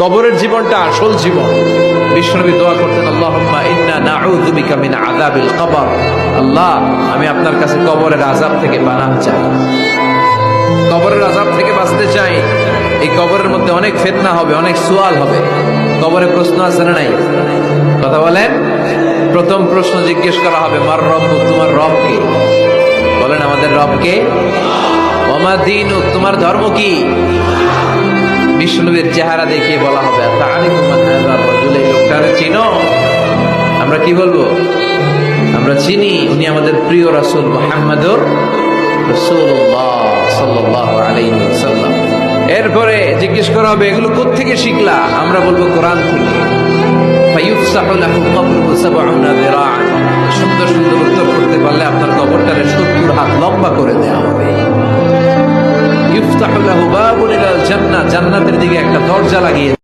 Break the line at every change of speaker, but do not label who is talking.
কবরের জীবনটা আসল জীবন। বিশ্বনবী দোয়া করতেন, আল্লাহুম্মা ইন্না নাউযু বিকা মিন আযাবিল কবর। আল্লাহ, আমি আপনার কাছে কবরের আযাব থেকে পানাহ চাই। কবরের আযাব থেকে বাঁচতে চাই, এই কবরের মধ্যে অনেক ফিতনা হবে, অনেক সুয়াল হবে। কবরে প্রশ্ন আছে না নাই? কথা বলেন। প্রথম প্রশ্ন জিজ্ঞেস করা হবে, মার রব তোমার রব কে? বলেন, আমাদের রব কে? ওমা দিন, তোমার ধর্ম কি? বিষ্ণুবীর চেহারা দেখিয়ে বলা হবে চিনো? আমরা কি বলব? আমরা চিনি, উনি আমাদের প্রিয় রাসূল মুহাম্মাদুর এরপরে জিজ্ঞেস করা হবে, এগুলো কোত্থেকে শিখলা? আমরা বলব, কোরআন থেকে। সুন্দর সুন্দর উত্তর করতে পারলে আপনার কবরটা কবরটারে ইউফতাহু লাহু বাবুন ইলাল জান্নাহ জান্নাতের দিকে একটা দরজা লাগিয়ে